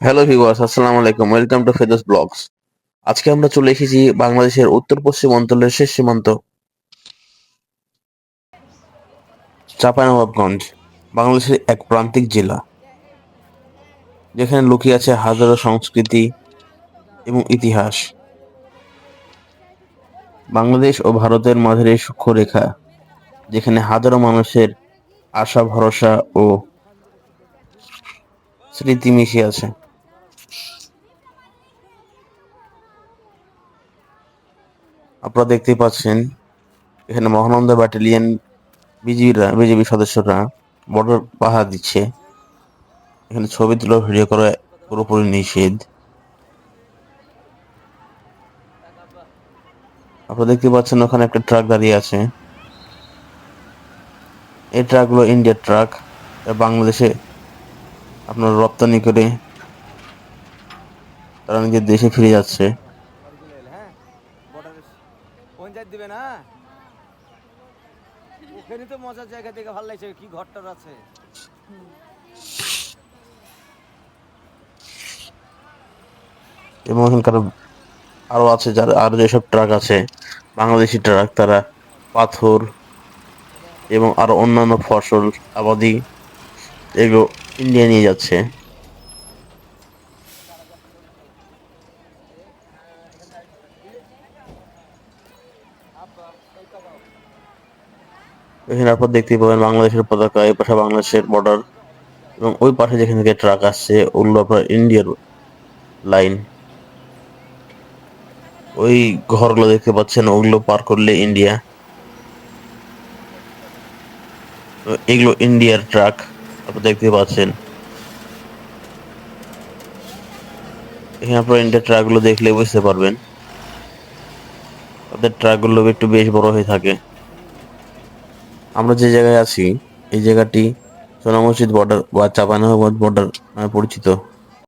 Hello viewers আসসালামু আলাইকুম welcome to ফেদাস blogs আজকে আমরা চলে এসেছি বাংলাদেশের উত্তর পশ্চিম অঞ্চলের শেষ সীমান্ত, চাঁপাইনবাবগঞ্জ, বাংলাদেশের এক প্রান্তিক জেলা, যেখানে লুকিয়ে আছে হাজারো সংস্কৃতি এবং ইতিহাস। বাংলাদেশ ও ভারতের মাঝের এই সূক্ষ্ম রেখা যেখানে হাজারো মানুষের আশা, ভরসা ও স্মৃতি মিশে আছে। আপনারা দেখতেই পাচ্ছেন, এখানে মহানন্দা ব্যাটালিয়ন বিজিবিরা বিজেপি সদস্যরা বর্ডার পাহারা দিচ্ছে। এখানে ছবি তোলা ভিডিও করা, পুরোপুরি নিষেধ। আপনারা দেখতে পাচ্ছেন ওখানে একটা ট্রাক দাঁড়িয়ে আছে। এই ট্রাকগুলো ইন্ডিয়ার ট্রাক বাংলাদেশে আপনার রপ্তানি করে তারা নিজের দেশে ফিরে যাচ্ছে। পঞ্চায়েত দিবে না? ওখানে তো মজার জায়গা থেকে ভালো লাগছে, কি ঘরটার আছে। এবং এখানকার আরও আছে যারা আরও যেসব ট্রাক আছে, বাংলাদেশি ট্রাক, তারা পাথর এবং আরও অন্যান্য ফসল, আবাদি, এগুলো ইন্ডিয়া নিয়ে যাচ্ছে। এখানে আপনার দেখতে পাবেন বাংলাদেশের পতাকা, এই পাশে বাংলাদেশের বর্ডার এবং ওই পাশে যেখান থেকে ট্রাক আসছে, ওগুলো আপনার ইন্ডিয়ার লাইন ওই ঘরগুলো দেখতে পাচ্ছেন, ওগুলো পার করলে ইন্ডিয়া এগুলো ইন্ডিয়ার ট্রাক আপনি দেখতে পাচ্ছেন। এখানে আপনারা ইন্ডিয়ার ট্রাকগুলো দেখলে বুঝতে পারবেন। তাদের ট্রাকগুলো একটু বেশ বড় হয়ে থাকে। আমরা যে জায়গায় আছি এই জায়গাটি সোনা মসজিদ বর্ডার বা চাপানবাদ বর্ডার নামে পরিচিত।